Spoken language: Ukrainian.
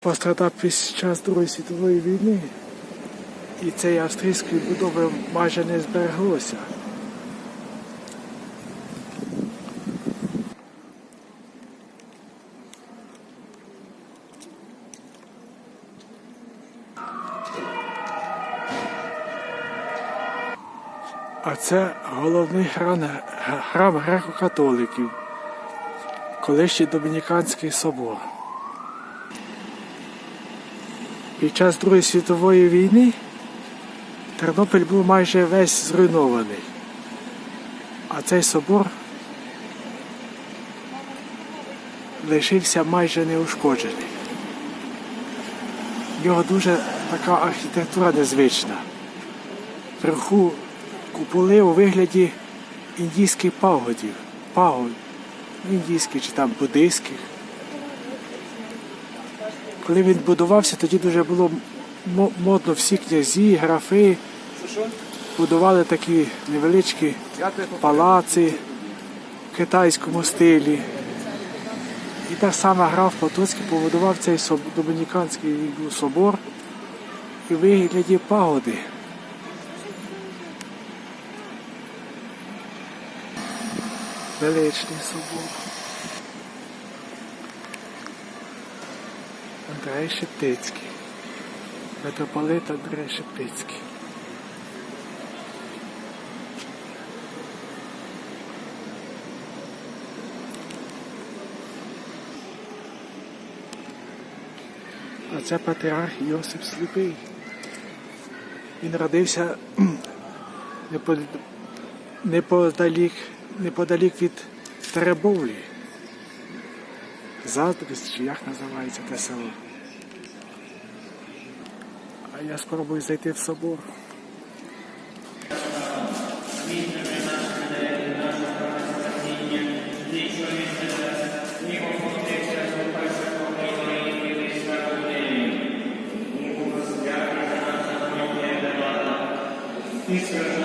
пострадав під час Другої світової війни, і цієї австрійської будови майже не збереглося. А це головний храм, храм греко-католиків, колишній Домініканський собор. Під час Другої світової війни Тернопіль був майже весь зруйнований. А цей собор лишився майже неушкоджений. В нього дуже така архітектура незвична. Вверху куполи у вигляді індійських пагодів, пагод, індійських чи там буддийських. Коли він будувався, тоді дуже було модно всі князі, графи будували такі невеличкі палаци в китайському стилі. І так само граф Потоцький побудував цей Домініканський собор і вигляді пагоди. Величний собор. Андрей Шептицький. Митрополит Андрей Шептицький. А це патріарх Йосип Сліпий. Він родився неподалік, неподалік від Теребовлі. Заздрість, чи як називається те село. А я спробую зайти в собор. Після